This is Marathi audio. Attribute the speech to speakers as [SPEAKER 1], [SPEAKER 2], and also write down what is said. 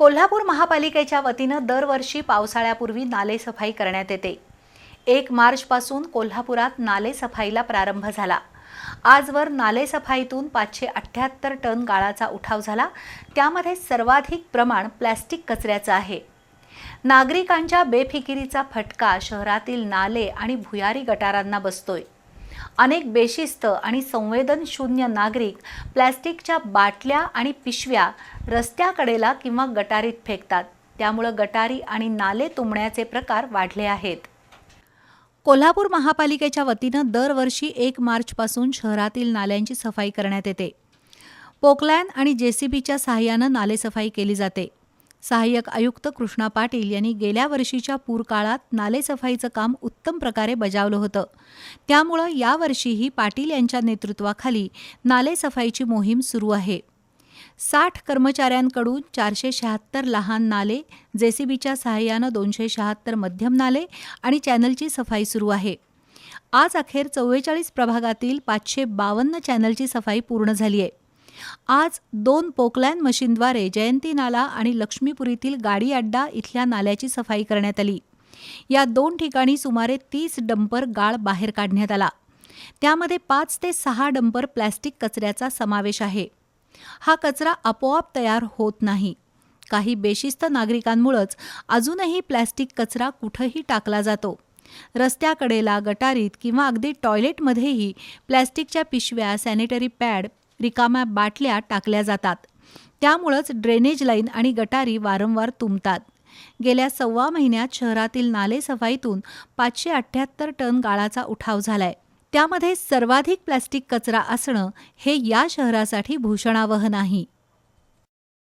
[SPEAKER 1] कोल्हापूर महापालिकेच्या वतीनं दरवर्षी पावसाळ्यापूर्वी नालेसफाई करण्यात येते. एक मार्चपासून कोल्हापुरात नालेसफाईला प्रारंभ झाला. आजवर नालेसफाईतून पाचशे अठ्ठ्याहत्तर टन गाळाचा उठाव झाला. त्यामध्ये सर्वाधिक प्रमाण प्लॅस्टिक कचऱ्याचं आहे. नागरिकांच्या बेफिकिरीचा फटका शहरातील नाले आणि भुयारी गटारांना बसतोय. अनेक बेशिस्त आणि संवेदनशून्य नागरिक प्लॅस्टिकच्या बाटल्या आणि पिशव्या रस्त्याकडेला किंवा गटारीत फेकतात. त्यामुळं गटारी आणि नाले तुंबण्याचे प्रकार वाढले आहेत. कोल्हापूर महापालिकेच्या वतीनं दरवर्षी एक मार्चपासून शहरातील नाल्यांची सफाई करण्यात येते. पोकलॅन आणि जेसीबीच्या सहाय्यानं नालेसफाई केली जाते. सहाय्यक आयुक्त कृष्णा पाटील यांनी गेल्या वर्षीच्या पूरकाळात नालेसफाईचं काम उत्तम प्रकारे बजावलं होतं. त्यामुळं यावर्षीही पाटील यांच्या नेतृत्वाखाली नालेसफाईची मोहीम सुरू आहे. साठ कर्मचाऱ्यांकडून चारशे शहात्तर लहान नाले जेसीबीच्या सहाय्यानं दोनशे शहात्तर मध्यम नाले आणि चॅनलची सफाई सुरू आहे. आज अखेर चव्वेचाळीस प्रभागातील पाचशे बावन्न चॅनलची सफाई पूर्ण झाली आहे. आज दोन पोकलॅन मशीनद्वारे जयंती नाला आणि लक्ष्मीपुरीतील गाडी अड्डा इथल्या नाल्याची सफाई करण्यात आली. या दोन ठिकाणी सुमारे तीस डंपर गाळ बाहेर काढण्यात आला. त्यामध्ये पाच ते सहा डंपर प्लॅस्टिक कचऱ्याचा समावेश आहे. हा कचरा आपोआप तयार होत नाही. काही बेशिस्त नागरिकांमुळंच अजूनही प्लॅस्टिक कचरा कुठंही टाकला जातो. रस्त्याकडेला गटारीत किंवा अगदी टॉयलेटमध्येही प्लॅस्टिकच्या पिशव्या सॅनिटरी पॅड रिकाम्या बाटल्या टाकल्या जातात. त्यामुळंच ड्रेनेज लाईन आणि गटारी वारंवार तुंबतात. गेल्या सव्वा महिन्यात शहरातील नालेसफाईतून पाचशे अठ्ठ्याहत्तर टन गाळाचा उठाव झालाय. त्यामध्ये सर्वाधिक प्लॅस्टिक कचरा असणं हे या शहरासाठी भूषणावह नाही.